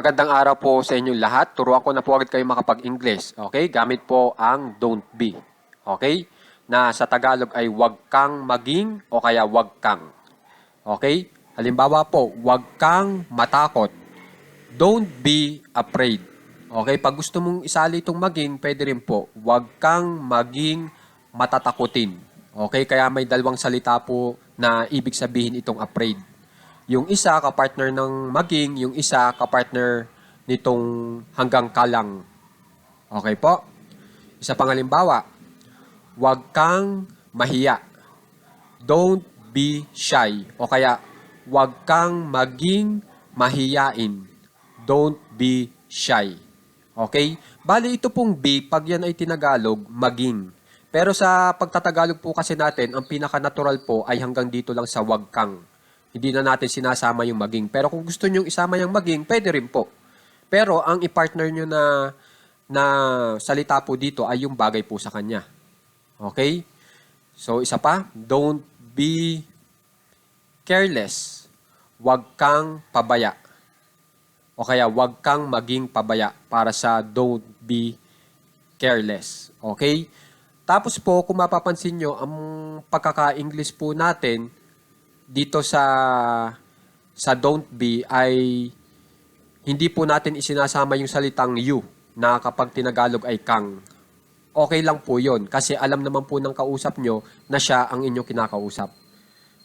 Magandang araw po sa inyong lahat. Turuan ko na po agad kayo makapag-English. Okay? Gamit po ang don't be. Okay? Na sa Tagalog ay wag kang maging o kaya wag kang. Okay? Halimbawa po, wag kang matakot. Don't be afraid. Okay? Pag gusto mong isali itong maging, pwede rin po, wag kang maging matatakutin. Okay? Kaya may dalawang salita po na ibig sabihin itong afraid. Yung isa kapartner ng maging, yung isa kapartner nitong hanggang kalang. Okay po? Isa pang halimbawa, huwag kang mahiya. Don't be shy. O kaya, huwag kang maging mahiyain. Don't be shy. Okay? Bali, ito pong be, pag yan ay tinagalog, maging. Pero sa pagtatagalog po kasi natin, ang pinaka-natural po ay hanggang dito lang sa wag kang. Hindi na natin sinasama yung maging. Pero kung gusto nyo isama yung maging, pwede rin po. Pero ang i-partner nyo na, na salita po dito ay yung bagay po sa kanya. Okay? So, isa pa, don't be careless. Huwag kang pabaya. O kaya, huwag kang maging pabaya para sa don't be careless. Okay? Tapos po, kung mapapansin nyo, ang pagkaka-English po natin dito sa sa don't be ay hindi po natin isinasama yung salitang you na kapag tinagalog ay kang. Okay lang po yon kasi alam naman po ng kausap nyo na siya ang inyong kinakausap.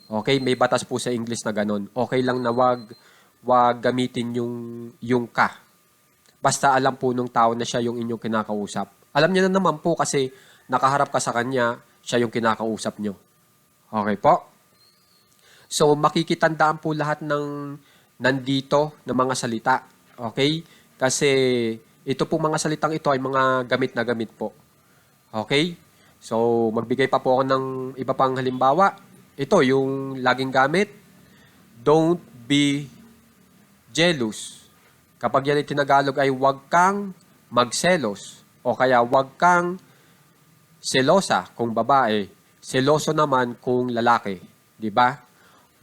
Okay, may batas po sa English na ganun. Okay lang na wag wag gamitin yung yung ka. Basta alam po nung tao na siya yung inyong kinakausap. Alam niya na naman po kasi nakaharap ka sa kanya, siya yung kinakausap nyo. Okay po? So, makikitandaan po lahat ng nandito na mga salita. Okay? Kasi ito po mga salitang ito ay mga gamit na gamit po. Okay? So, magbigay pa po ako ng iba pang halimbawa. Ito, yung laging gamit. Don't be jealous. Kapag yan ay tinagalog ay huwag kang magselos. O kaya huwag kang selosa kung babae. Seloso naman kung lalaki. Di ba?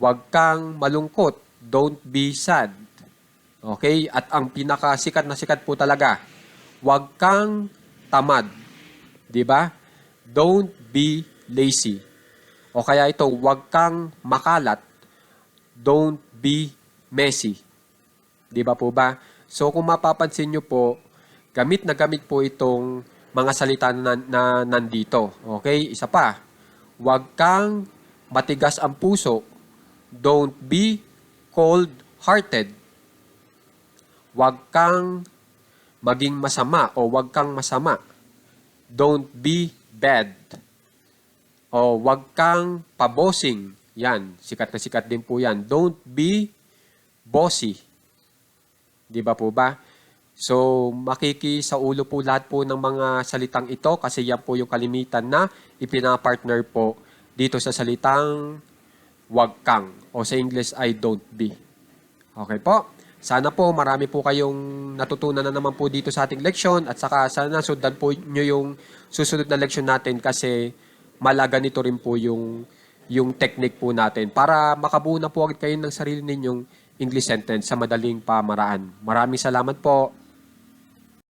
Huwag kang malungkot. Don't be sad. Okay? At ang pinakasikat na sikat po talaga, huwag kang tamad. Di ba? Don't be lazy. O kaya ito, huwag kang makalat. Don't be messy. Di ba po ba? So kung mapapansin nyo po, gamit na gamit po itong mga salita na, na nandito. Okay? Isa pa, huwag kang matigas ang puso Don't be cold-hearted. Huwag kang maging masama o huwag kang masama. Don't be bad. O huwag kang pabosing. Yan, sikat na sikat din po yan. Don't be bossy. Di ba po ba? So, makiki sa ulo po lahat po ng mga salitang ito kasi yan po yung kalimitan na ipinapartner po dito sa salitang wag kang o sa English ay don't be. Okay po? Sana po marami po kayong natutunan na naman po dito sa ating leksyon at saka sana sundan po nyo yung susunod na leksyon natin kasi malaga nito rin po yung yung technique po natin para makabuo na po agad kayo ng sarili ninyong English sentence sa madaling pamaraan. Maraming salamat po.